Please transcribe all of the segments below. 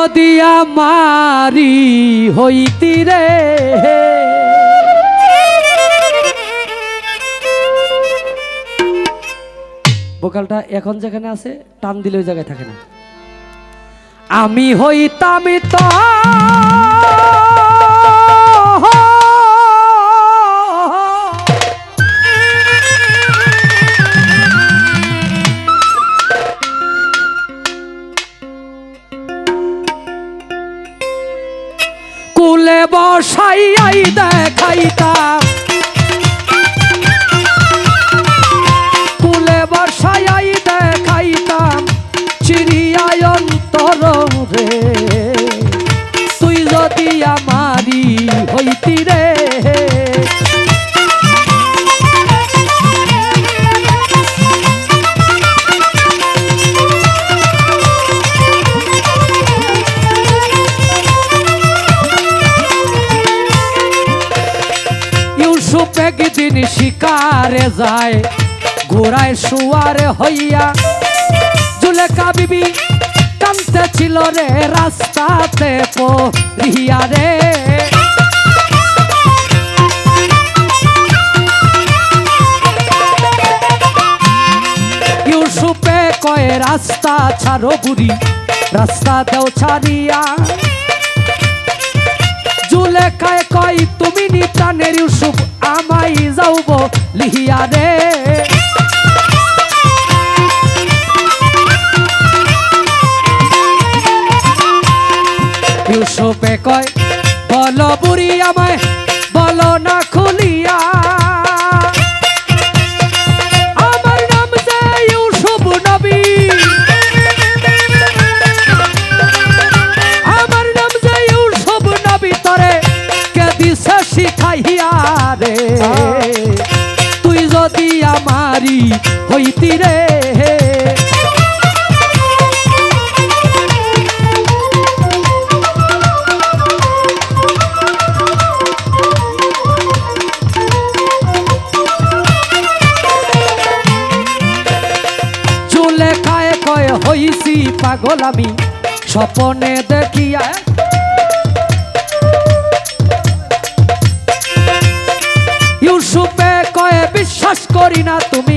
যদি আমারি হইতি রে। বোকালটা এখন যেখানে আছে, টান দিলে ওই জায়গায় থাকে না। আমি হইতাম তো বসাইয়াই দেখাইতাম শিকারে যায় ঘোড়ায় শুয়ারে হইয়া জুলেখা বিবি কানতে ছিল রে রাস্তাতে পড়িয়া রে। ইউসুফে কয়, রাস্তা ছাড়ো বুড়ি, রাস্তা দেও ছাড়িয়া। জুলেখায় কয় তুমি নিটানের ইউসুফ আমাই যাওব লিহিয়া রে হইতি রে। চুলে খায় কয়, হইছি পাগল আমি, স্বপনে দেখিয়া ইউসুফে কয়ে, বিশ্বাস করি না তুমি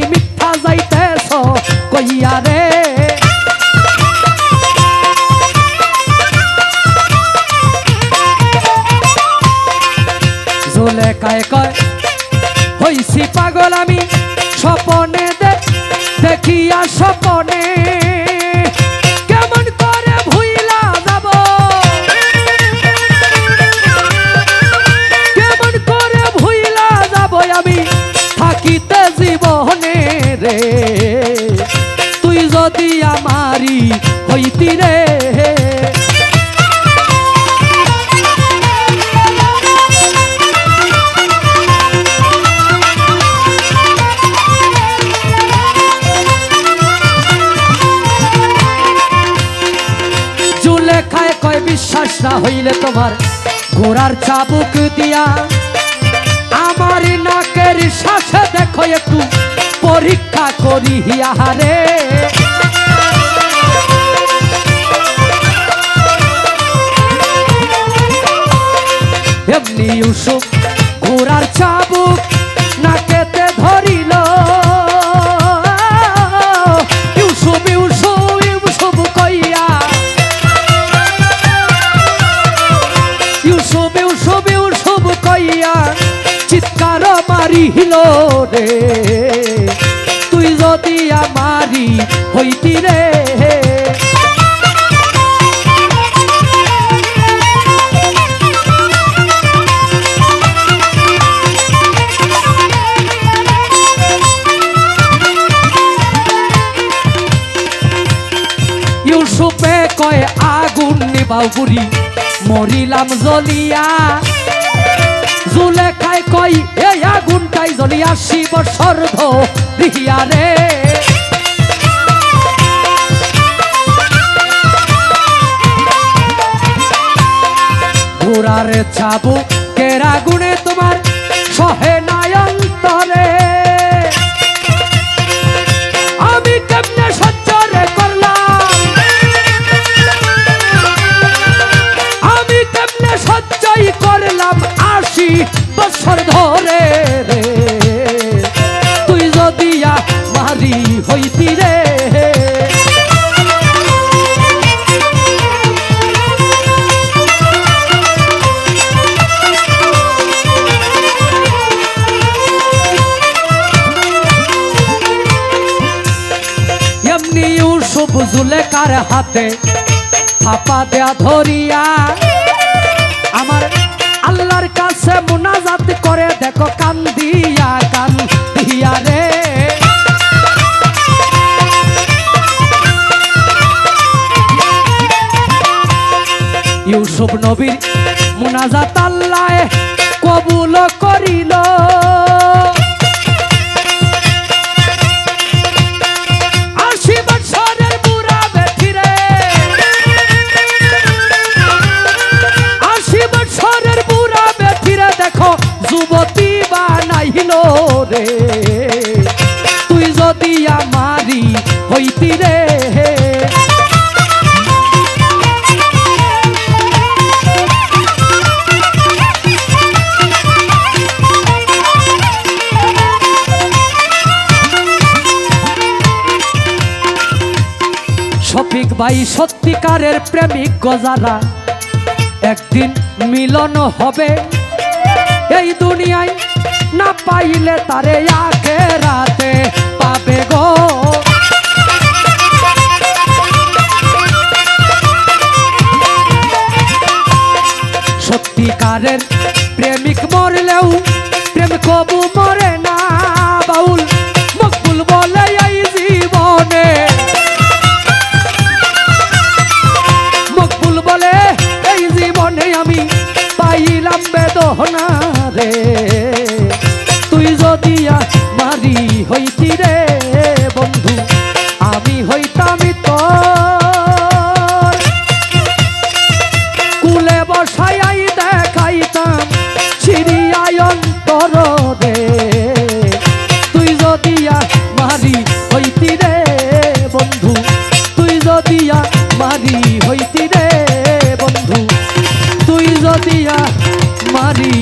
স্বপনে দেখিয়া স্বপনে। কেমন করে ভুইলা যাব? কেমন করে ভুইলা যাব আমি? থাকিতে জীবনে না হইলে তোমার ঘোড়ার চাবুক দিয়া। আমার নাকের শ্বাসে দেখো একটু পরীক্ষা করি হিয়াহারে চিৎকার মারিল রে। তুই যদি আমারি হইতি রে। ইউসুফে কয়, আগুন নিবাও বুড়ি, মরিলাম জ্বলিয়া জুলেখায় কই এই আসি বছর দিহিয়া রে। ছাবু কেরা গুণে তোমার সহে নায়ন্তরে আমি কেমনে সহ্য করলাম? আমি কেমনে সচ্চয় করলাম আশি বছর জুলেকার হাতে? থাপা দেয়া ধরিয়া। আমার আল্লাহর কাছে মুনাজাত করে দেখো কান দিয়া কান দিয়া রে। ইউসুফ নবীর মুনাজাত আল্লাহ কবুল করিল। রে। তুই যদি আমারি হইতি রে। শফিক ভাই সত্যিকারের প্রেমিক গজারা একদিন মিলন হবে। এই দুনিয়ায় না পাইলে তারে আগে রাতে পাবে গো। সত্যিকারের প্রেমিক মরলেও প্রেম কবু মরে না বাউল। মকবুল বলে এই জীবনে। মকবুল বলে এই জীবনে আমি পাইলাম বেদনা রে। বসাই দেখাইতাম সিরিয়ায় অন্তর রে তুই যদিয়া মারি হইতি রে বন্ধু, তুই যদিয়া মারি হইতি রে বন্ধু, তুই যদিয়া মারি